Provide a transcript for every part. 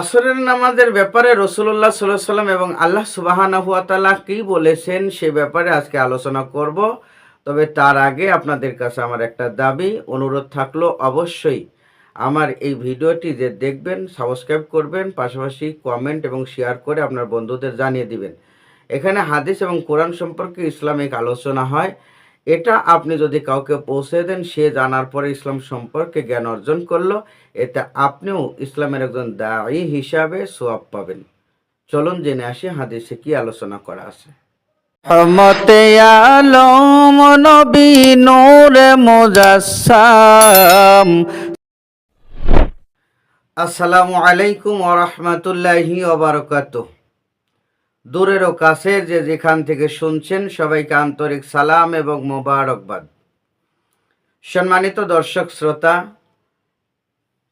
আসরের নামাজের ব্যাপারে রসুল্লাহ সাল্লাহ সাল্লাম এবং আল্লাহ সুবাহানাহুয়াতালা কী বলেছেন সে ব্যাপারে আজকে আলোচনা করব। তবে তার আগে আপনাদের কাছে আমার একটা দাবি, অনুরোধ থাকল অবশ্যই আমার এই ভিডিওটি যে দেখবেন, সাবস্ক্রাইব করবেন, পাশাপাশি কমেন্ট এবং শেয়ার করে আপনার বন্ধুদের জানিয়ে দিবেন। এখানে হাদিস এবং কোরআন সম্পর্কে ইসলামিক আলোচনা হয়। এটা আপনি যদি কাউকে পৌঁছে দেন সে জানার পরে ইসলাম সম্পর্কে জ্ঞান অর্জন করল এতে আপনিও ইসলামের একজন দায়ী হিসাবে সোয়াব পাবেন। চলুন জেনে আসি হাদিসে কি আলোচনা করা আছে। রহমতে আলম নবী নূর মুজাসসাম। আসসালামু আলাইকুম ওয়া রাহমাতুল্লাহি ওয়া বারাকাতুহু। দূরের ও কাছের যে যেখান থেকে শুনছেন, সবাইকে আন্তরিক সালাম এবং মোবারকবাদ। সম্মানিত দর্শক শ্রোতা,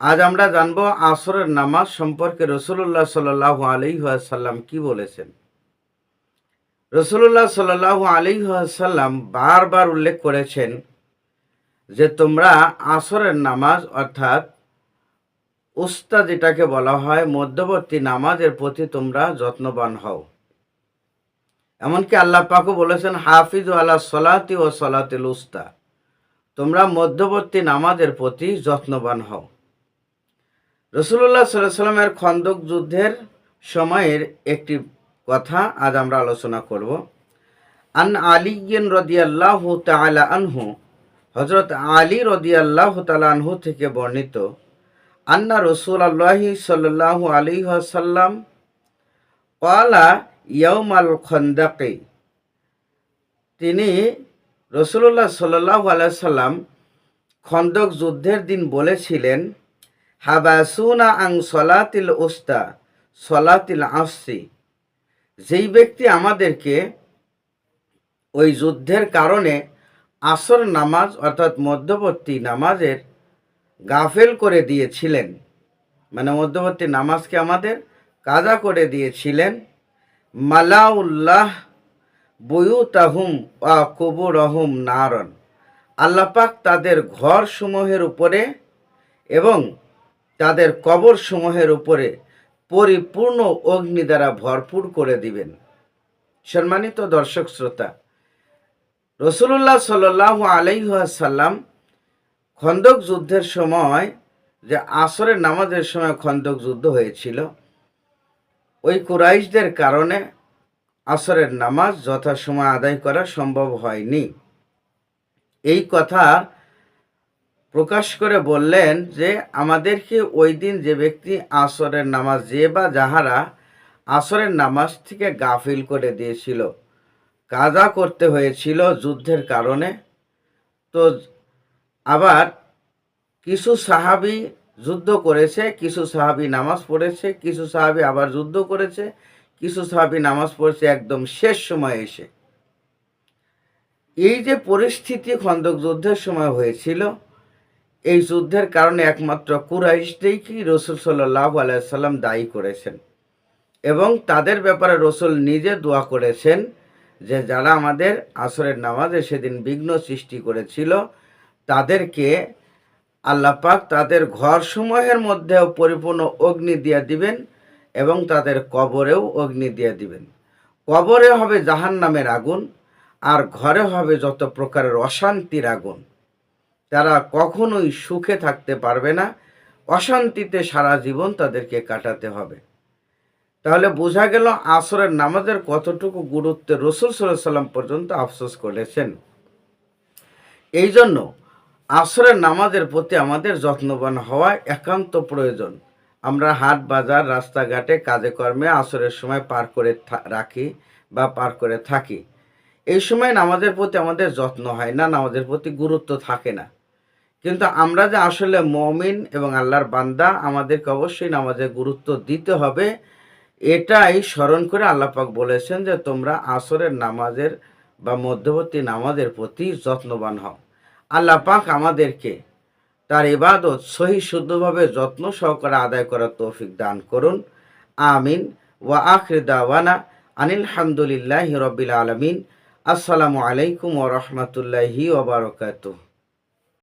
আজ আমরা জানব আসরের নামাজ সম্পর্কে রসুল্লাহ সাল্লাহ আলিহাসাল্লাম কি বলেছেন। রসুল্লাহ সাল্লাহ আলিহাসাল্লাম বারবার উল্লেখ করেছেন যে তোমরা আসরের নামাজ অর্থাৎ উস্তা যেটাকে বলা হয় মধ্যবর্তী নামাজের প্রতি তোমরা যত্নবান হও। এমনকি আল্লাহ পাকও বলেছেন, হাফিজ আল্লাহ সলাতি ও সলাতিল উস্তা। তোমরা মধ্যবর্তী নামাজের প্রতি যত্নবান হও। রসুল্লাহ সাল্লাহ সাল্লামের খন্দক যুদ্ধের সময়ের একটি কথা আজ আমরা আলোচনা করব। আন আলিয়েন রদিয়াল্লাহ তালা আনহু হজরত আলী রদিয়াল্লাহ তালা আনহু থেকে বর্ণিত, আন্না রসুল আল্লাহি সাল্লাহ আলী সাল্লাম কলা ইয়ৌমাল খন্দাকে। তিনি রসুল্লাহ সাল্লাহ আলাইসাল্লাম খন্দক যুদ্ধের দিন বলেছিলেন হাবাসুনা আং সলাতিল উস্তা, সলাতিল আসি যেই ব্যক্তি আমাদেরকে ওই যুদ্ধের কারণে আসর নামাজ অর্থাৎ মধ্যবর্তী নামাজের গাফেল করে দিয়েছিলেন মানে মধ্যবর্তী নামাজকে আমাদের কাজা করে দিয়েছিলেন মালাউল্লাহ বয়ুতাহুম বা কবুরহম নারন। আল্লাপাক তাদের ঘর সমূহের উপরে এবং তাদের কবর সমূহের উপরে পরিপূর্ণ অগ্নি দ্বারা ভরপুর করে দিবেন। সম্মানিত দর্শক শ্রোতা রসুল্লাহ সাল্লাহ আলাইসাল্লাম খন্দক যুদ্ধের সময় যে আসরের নামাজের সময় খন্দক যুদ্ধ হয়েছিল ওই কুরাইশদের কারণে আসরের নামাজ যথাসময় আদায় করা সম্ভব হয়নি। এই কথা প্রকাশ করে বললেন যে, আমাদেরকে ওই দিন যে ব্যক্তি আসরের নামাজ যে বা যাহারা আসরের নামাজ থেকে গাফিল করে দিয়েছিল, কাজা করতে হয়েছিল যুদ্ধের কারণে, তো আবার কিছু সাহাবি যুদ্ধ করেছে, কিছু সাহাবি নামাজ পড়েছে, কিছু সাহাবি আবার যুদ্ধ করেছে, কিছু সাহাবি নামাজ পড়েছে একদম শেষ সময় এসে। এই যে পরিস্থিতি খন্দক যুদ্ধের সময় হয়েছিল, এই যুদ্ধের কারণে একমাত্র কুরাইশদেই কি রসুল সাল্লাহ আলাইসাল্লাম দায়ী করেছেন এবং তাদের ব্যাপারে রসুল নিজে দোয়া করেছেন যে যারা আমাদের আসরের নামাজে সেদিন বিঘ্ন সৃষ্টি করেছিল, তাদেরকে আল্লাপাক তাদের ঘরসমূহের মধ্যেও পরিপূর্ণ অগ্নি দিয়ে দিবেন এবং তাদের কবরেও অগ্নি দিয়ে দিবেন। কবরে হবে জাহান নামের আগুন, আর ঘরে হবে যত প্রকারের অশান্তির আগুন। তারা কখনোই সুখে থাকতে পারবে না, অশান্তিতে সারা জীবন তাদেরকে কাটাতে হবে। তাহলে বোঝা গেল আসরের নামাজের কতটুকু গুরুত্ব রসুল সাল্লাম পর্যন্ত আফসোস করেছেন। এই জন্য আসরের নামাজের প্রতি আমাদের যত্নবান হওয়া একান্ত প্রয়োজন। আমরা হাট বাজার, রাস্তাঘাটে কাজে কর্মে আসরের সময় পার করে রাখি বা পার করে থাকি। এই সময় নামাজের প্রতি আমাদের যত্ন হয় না, নামাজের প্রতি গুরুত্ব থাকে না। কিন্তু আমরা যে আসলে মমিন এবং আল্লাহর বান্দা, আমাদেরকে অবশ্যই নামাজের গুরুত্ব দিতে হবে, এটাই স্মরণ করে আল্লাপাক বলেছেন যে তোমরা আসরের নামাজের বা মধ্যবর্তী নামাজের প্রতি যত্নবান হও। আল্লাহ পাক আমাদেরকে তার ইবাদত সহি শুদ্ধভাবে যত্ন সহকারে আদায় করার তৌফিক দান করুন। আমিন। ওয়া আখরি দাওয়ানা আনিল হামদুলিল্লাহ রবিল আলমিন। আসসালামু আলাইকুম ও রহমতুল্লাহি ওবরকাতুহ